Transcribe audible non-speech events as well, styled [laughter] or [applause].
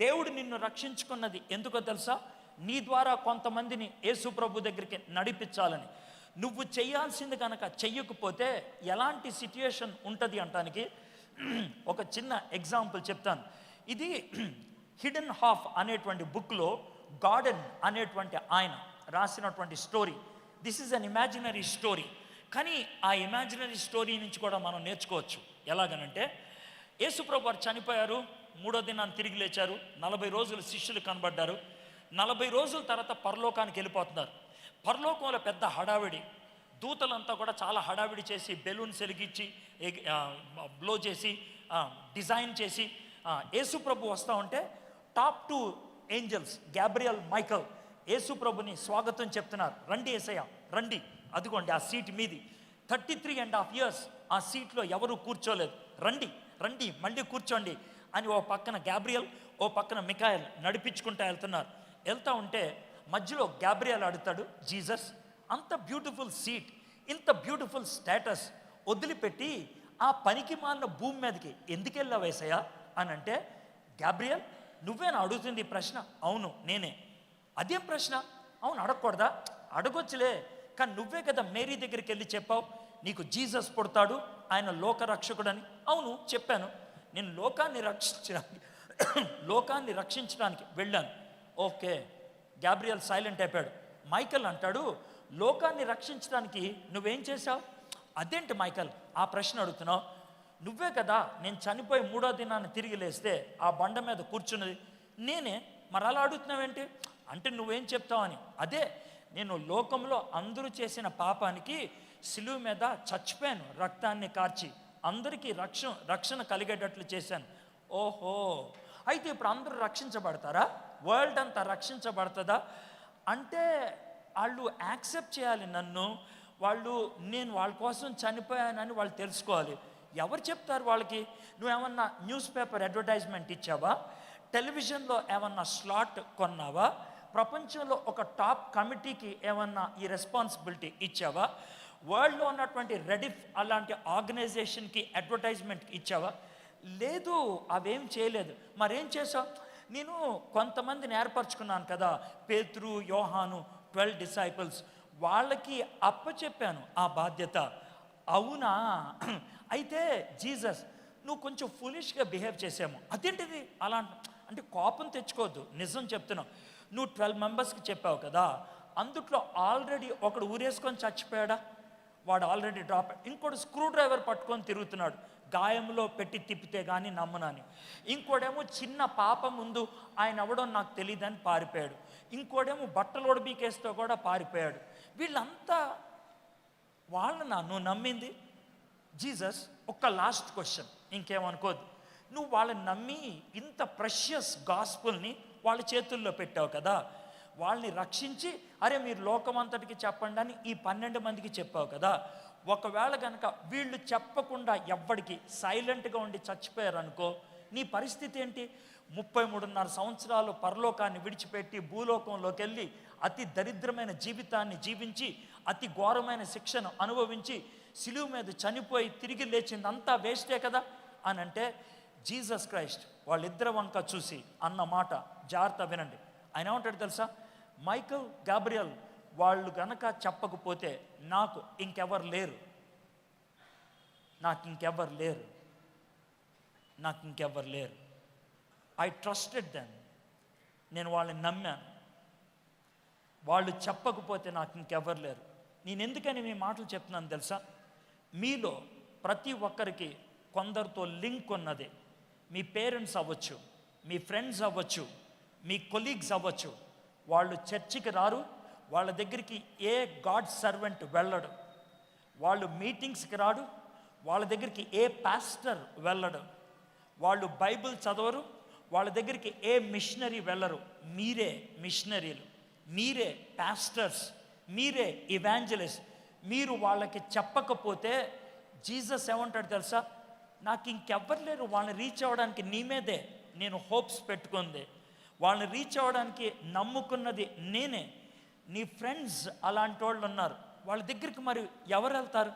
దేవుడు నిన్ను రక్షించుకున్నది ఎందుకో తెలుసా? నీ ద్వారా కొంతమందిని యేసు ప్రభు దగ్గరికి నడిపించాలని. నువ్వు చేయాల్సింది కనుక చెయ్యకపోతే ఎలాంటి సిట్యుయేషన్ ఉంటుంది అంటానికి [clears throat] ఒక చిన్న ఎగ్జాంపుల్ చెప్తాను. ఇది [clears throat] హిడెన్ హాఫ్ అనేటువంటి బుక్లో గార్డెన్ అనేటువంటి ఆయన రాసినటువంటి story. This is an imaginary story. కానీ ఆ ఇమాజినరీ స్టోరీ నుంచి కూడా మనం నేర్చుకోవచ్చు. ఎలాగనంటే యేసుప్రభు వారు చనిపోయారు. మూడో దినాన్ని తిరిగి లేచారు. నలభై రోజులు శిష్యులు కనబడ్డారు. నలభై రోజుల తర్వాత పరలోకానికి వెళ్ళిపోతున్నారు. పరలోకంలో పెద్ద హడావిడి. దూతలంతా కూడా చాలా హడావిడి చేసి బెలూన్స్ వెలిగించి బ్లో చేసి డిజైన్ చేసి యేసుప్రభు వస్తూ ఉంటే top two angels Gabriel Michael యేసుప్రభుని స్వాగతం చెప్తున్నారు. రండి ఏసయ్య రండి. అదిగోండి ఆ సీట్ మీది. Thirty three and half years ఆ సీట్లో ఎవరు కూర్చోలేదు. రండి రండి మళ్ళీ కూర్చోండి. అని ఓ పక్కన గ్యాబ్రియల్ ఓ పక్కన మికాయల్ నడిపించుకుంటూ వెళ్తున్నారు. వెళ్తా ఉంటే మధ్యలో గ్యాబ్రియల్ అడుగుతాడు జీసస్. అంత బ్యూటిఫుల్ సీట్ ఇంత బ్యూటిఫుల్ స్టేటస్ వదిలిపెట్టి ఆ పనికి మాలిన భూమి మీదకి ఎందుకు వెళ్ళావు వేసయ్యా అని అంటే గ్యాబ్రియల్ నువ్వేనా అడుగుతుంది ప్రశ్న. అవును నేనే. అదేం ప్రశ్న? అవును అడగకూడదా? అడగొచ్చులే. కానీ నువ్వే కదా మేరీ దగ్గరికి వెళ్ళి చెప్పావు నీకు జీసస్ పుడతాడు ఆయన లోకరక్షకుడని. అవును చెప్పాను. నేను లోకాన్ని రక్షించడానికి [clears throat] లోకాన్ని రక్షించడానికి వెళ్ళాను. ఓకే గ్యాబ్రియల్ సైలెంట్ అయిపోయాడు. మైకల్ అంటాడు లోకాన్ని రక్షించడానికి నువ్వేం చేశావు? అదేంటి మైకల్ ఆ ప్రశ్న అడుగుతున్నావు. నువ్వే కదా నేను చనిపోయి మూడో దినాన్ని తిరిగి లేస్తే ఆ బండ మీద కూర్చున్నది. నేనే మరి అలా అడుగుతున్నావేంటి? అంటే నువ్వేం చెప్తావని అదే నేను లోకంలో అందరూ చేసిన పాపానికి సిలువు మీద చచ్చిపోయాను రక్తాన్ని కార్చి. అందరికీ రక్ష రక్షణ కలిగేటట్లు చేశాను. ఓహో! అయితే ఇప్పుడు అందరూ రక్షించబడతారా? వరల్డ్ అంతా రక్షించబడుతుందా? అంటే వాళ్ళు యాక్సెప్ట్ చేయాలి నన్ను. వాళ్ళు నేను వాళ్ళ కోసం చనిపోయానని వాళ్ళు తెలుసుకోవాలి. ఎవరు చెప్తారు వాళ్ళకి? నువ్వేమన్నా న్యూస్ పేపర్ అడ్వర్టైజ్మెంట్ ఇచ్చావా? టెలివిజన్లో ఏమన్నా స్లాట్ కొన్నావా? ప్రపంచంలో ఒక టాప్ కమిటీకి ఏమన్నా ఈ రెస్పాన్సిబిలిటీ ఇచ్చావా? వరల్డ్లో ఉన్నటువంటి రెడిఫ్ అలాంటి ఆర్గనైజేషన్కి అడ్వర్టైజ్మెంట్ ఇచ్చావా? లేదు అవేం చేయలేదు. మరేం చేసావు నేను కొంతమందిని ఏర్పరచుకున్నాను కదా పేతురు యోహాను ట్వెల్వ్ డిసైపుల్స్. వాళ్ళకి అప్పచెప్పాను ఆ బాధ్యత. అవునా? అయితే జీసస్ నువ్వు కొంచెం ఫులిష్గా బిహేవ్ చేసాము అదేంటిది? అలా అంటే కోపం తెచ్చుకోవద్దు. నిజం చెప్తున్నావు నువ్వు ట్వెల్వ్ మెంబర్స్కి చెప్పావు కదా అందుట్లో ఆల్రెడీ ఒకడు ఊరేసుకొని చచ్చిపోయాడా? వాడు ఆల్రెడీ డ్రాప్ ఇంకోటి స్క్రూ డ్రైవర్ పట్టుకొని తిరుగుతున్నాడు. గాయంలో పెట్టి తిప్పితే కానీ నమ్మనని. ఇంకోడేమో చిన్న పాప ముందు ఆయన ఎవడో నాకు తెలియదని పారిపోయాడు. ఇంకోడేమో బట్టలు ఒడిబీకేస్తూ కూడా పారిపోయాడు. వీళ్ళంతా వాళ్ళనా నువ్వు నమ్మింది? జీసస్ ఒక్క లాస్ట్ క్వశ్చన్ ఇంకేమనుకోద్దు? నువ్వు వాళ్ళని నమ్మి ఇంత ప్రెషియస్ గాస్పుల్ని వాళ్ళ చేతుల్లో పెట్టావు కదా. వాళ్ళని రక్షించి అరే మీరు లోకమంతటికి చెప్పండి అని ఈ పన్నెండు మందికి చెప్పావు కదా. ఒకవేళ కనుక వీళ్ళు చెప్పకుండా ఎవ్వడికి సైలెంట్గా ఉండి చచ్చిపోయారనుకో నీ పరిస్థితి ఏంటి? ముప్పై మూడున్నర సంవత్సరాలు పరలోకాన్ని విడిచిపెట్టి భూలోకంలోకి వెళ్ళి అతి దరిద్రమైన జీవితాన్ని జీవించి అతి ఘోరమైన శిక్షను అనుభవించి సిలువు మీద చనిపోయి తిరిగి లేచిందంతా వేస్టే కదా? అని అంటే జీసస్ క్రైస్ట్ వాళ్ళిద్దరి వంక చూసి అన్న మాట జాగ్రత్త వినండి. ఆయన ఏమంటాడు తెలుసా? మైకల్ గాబ్రియల్ వాళ్ళు గనక చెప్పకపోతే నాకు ఇంకెవరు లేరు. నాకు ఇంకెవరు లేరు. నాకు ఇంకెవ్వరు లేరు. ఐ ట్రస్టెడ్ దెన్ నేను వాళ్ళని నమ్మాను. వాళ్ళు చెప్పకపోతే నాకు ఇంకెవ్వరు లేరు. నేను ఎందుకని మీ మాటలు చెప్తున్నాను తెలుసా? మీలో ప్రతి ఒక్కరికి కొందరితో లింక్ ఉన్నది. మీ పేరెంట్స్ అవ్వచ్చు మీ ఫ్రెండ్స్ అవ్వచ్చు మీ కొలీగ్స్ అవ్వచ్చు. వాళ్ళు చర్చికి రారు. వాళ్ళ దగ్గరికి ఏ గాడ్ సర్వెంట్ వెళ్ళడు. వాళ్ళు మీటింగ్స్కి రాడు. వాళ్ళ దగ్గరికి ఏ పాస్టర్ వెళ్ళడు. వాళ్ళు బైబిల్ చదవరు. వాళ్ళ దగ్గరికి ఏ మిషనరీ వెళ్ళరు. మీరే మిషనరీలు. మీరే పాస్టర్స్. మీరే ఇవాంజలిస్ట్. మీరు వాళ్ళకి చెప్పకపోతే జీసస్ ఏమంటాడు తెలుసా? నాకు ఇంకెవ్వరు లేరు. వాళ్ళని రీచ్ అవ్వడానికి నీ మీదే. నేను హోప్స్ పెట్టుకుంది. వాళ్ళని రీచ్ అవ్వడానికి నమ్ముకున్నది నేనే. నీ ఫ్రెండ్స్ అలాంటి వాళ్ళు ఉన్నారు వాళ్ళ దగ్గరికి మరి ఎవరు వెళ్తారు?